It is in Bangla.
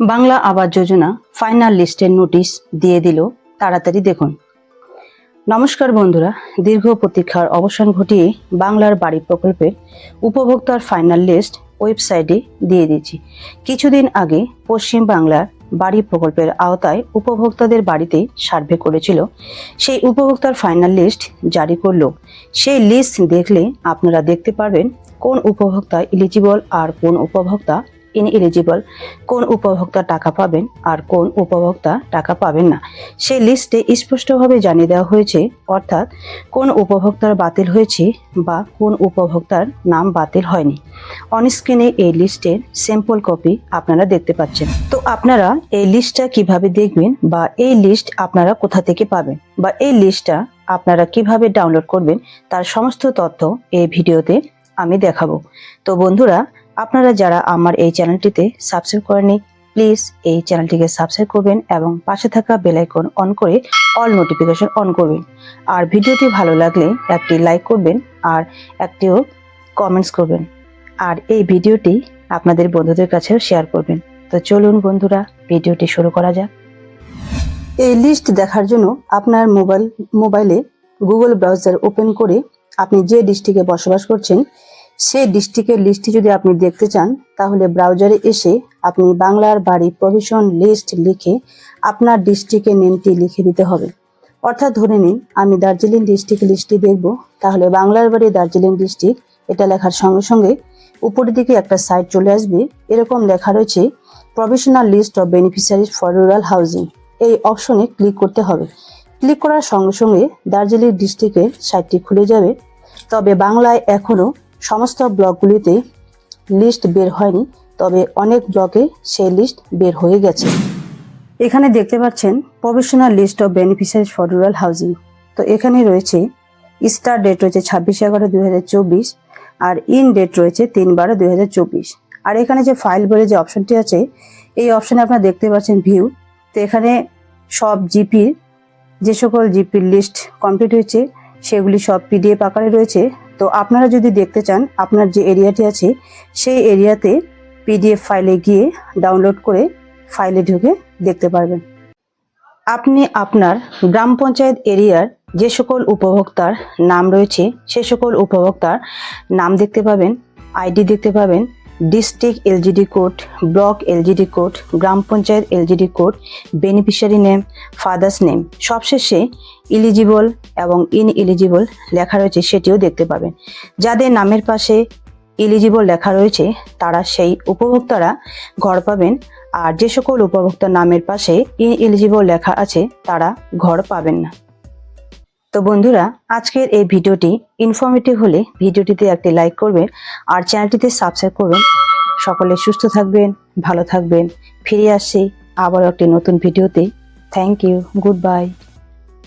বাংলা আবাস যোজনা ফাইনাল লিস্টের নোটিশ দিয়ে দিল। তাড়াতাড়ি দেখুন। নমস্কার বন্ধুরা, দীর্ঘ প্রতীক্ষার অবসান ঘটিয়ে বাংলার বাড়ি প্রকল্পের উপভোক্তার ফাইনাল লিস্ট ওয়েবসাইটে দিয়ে দিয়েছি। কিছুদিন আগে পশ্চিম বাংলার বাড়ি প্রকল্পের আওতায় উপভোক্তাদের বাড়িতে সার্ভে করেছিল। সেই উপভোক্তার ফাইনাল লিস্ট জারি করল। সেই লিস্ট দেখলে আপনারা দেখতে পারবেন কোন উপভোক্তা এলিজিবল আর কোন উপভোক্তা ইনএলিজিবল কোন উপভোক্তা টাকা পাবেন আর কোন উপভোক্তা টাকা পাবেন না। সেই লিস্টে স্পষ্টভাবে জানিয়ে দেওয়া হয়েছে, অর্থাৎ কোন উপভোক্তার বাতিল হয়েছে বা কোন উপভোক্তার নাম বাতিল হয়নি। অনস্ক্রিনে এই লিস্টের স্যাম্পল কপি আপনারা দেখতে পাচ্ছেন। তো আপনারা এই লিস্টটা কীভাবে দেখবেন বা এই লিস্ট আপনারা কোথা থেকে পাবেন বা এই লিস্টটা আপনারা কীভাবে ডাউনলোড করবেন, তার সমস্ত তথ্য এই ভিডিওতে আমি দেখাবো। তো বন্ধুরা আপনারা যারা আমার এই চ্যানেলটিতে সাবস্ক্রাইব করেনি প্লিজ এই চ্যানেলটিকে সাবস্ক্রাইব করবেন এবং পাশে থাকা বেল আইকন অন করে অল নোটিফিকেশন অন করবেন। আর ভিডিওটি ভালো লাগলে একটি লাইক করবেন আর একটিও কমেন্টস করবেন। আর এই ভিডিওটি আপনাদের বন্ধুদের কাছেও শেয়ার করবেন। তো চলুন বন্ধুরা, ভিডিওটি শুরু করা যাক। এই লিস্ট দেখার জন্য আপনার মোবাইল মোবাইলে গুগল ব্রাউজার ওপেন করে আপনি যে ডিস্ট্রিক্টে বসবাস করছেন সেই ডিস্ট্রিক্টের লিস্টটি যদি আপনি দেখতে চান, তাহলে ব্রাউজারে এসে আপনি বাংলার বাড়ি প্রভিশন লিস্ট লিখে আপনার ডিস্ট্রিক্টের নেমটি লিখে দিতে হবে। অর্থাৎ ধরে নিন, আমি দার্জিলিং ডিস্ট্রিক্ট লিস্টটি দেখব, তাহলে বাংলার বাড়ি দার্জিলিং ডিস্ট্রিক্ট এটা লেখার সঙ্গে সঙ্গে উপরের দিকে একটা সাইট চলে আসবে। এরকম লেখা রয়েছে provisional list of beneficiaries for rural housing এই অপশনে ক্লিক করতে হবে। ক্লিক করার সঙ্গে সঙ্গে দার্জিলিং ডিস্ট্রিক্টের সাইটটি খুলে যাবে। তবে বাংলায় এখনও সমস্ত ব্লকগুলিতে লিস্ট বের হয়নি, তবে অনেক ব্লকে সেই লিস্ট বের হয়ে গেছে। এখানে দেখতে পাচ্ছেন professional list of beneficiaries for rural housing তো এখানে রয়েছে স্টার ডেট রয়েছে ছাব্বিশ এগারো দুই আর ইন ডেট রয়েছে তিন বারো দুই আর এখানে যে ফাইল বলে যে অপশনটি আছে, এই অপশনে আপনারা দেখতে পাচ্ছেন ভিউ তো এখানে সব জিপির যে সকল জিপির লিস্ট কমপ্লিট হয়েছে, সেগুলি সব পিডিএফ আকারে রয়েছে। তো আপনারা যদি দেখতে চান, আপনার যে এরিয়াটি আছে, সেই এরিয়াতে পিডিএফ ফাইলে গিয়ে ডাউনলোড করে ফাইলে ঢুকে দেখতে পারবেন। আপনি আপনার গ্রাম পঞ্চায়েত এরিয়ার যে সকল উপভোক্তার নাম রয়েছে, সে সকল উপভোক্তার নাম দেখতে পাবেন, আইডি দেখতে পাবেন district LGD code block LGD code gram panchayat LGD code beneficiary name, father's name, সবশেষে ইলিজিবল এবং ইন ইলিজিবল লেখা রয়েছে সেটিও দেখতে পাবেন। যাদের নামের পাশে ইলিজিবল লেখা রয়েছে, তারা সেই উপভোক্তারা ঘর পাবেন। আর যে সকল উপভোক্তার নামের পাশে ইন ইলিজিবল লেখা আছে, তারা ঘর পাবেন না। তো বন্ধুরা, আজকের এই ভিডিওটি ইনফর্মেটিভ হলে ভিডিওটিতে একটি লাইক করবেন আর চ্যানেলটিতে সাবস্ক্রাইব করবেন। সকলে সুস্থ থাকবেন, ভালো থাকবেন। ফিরে আসছি আবার একটি নতুন ভিডিওতে। Thank you good bye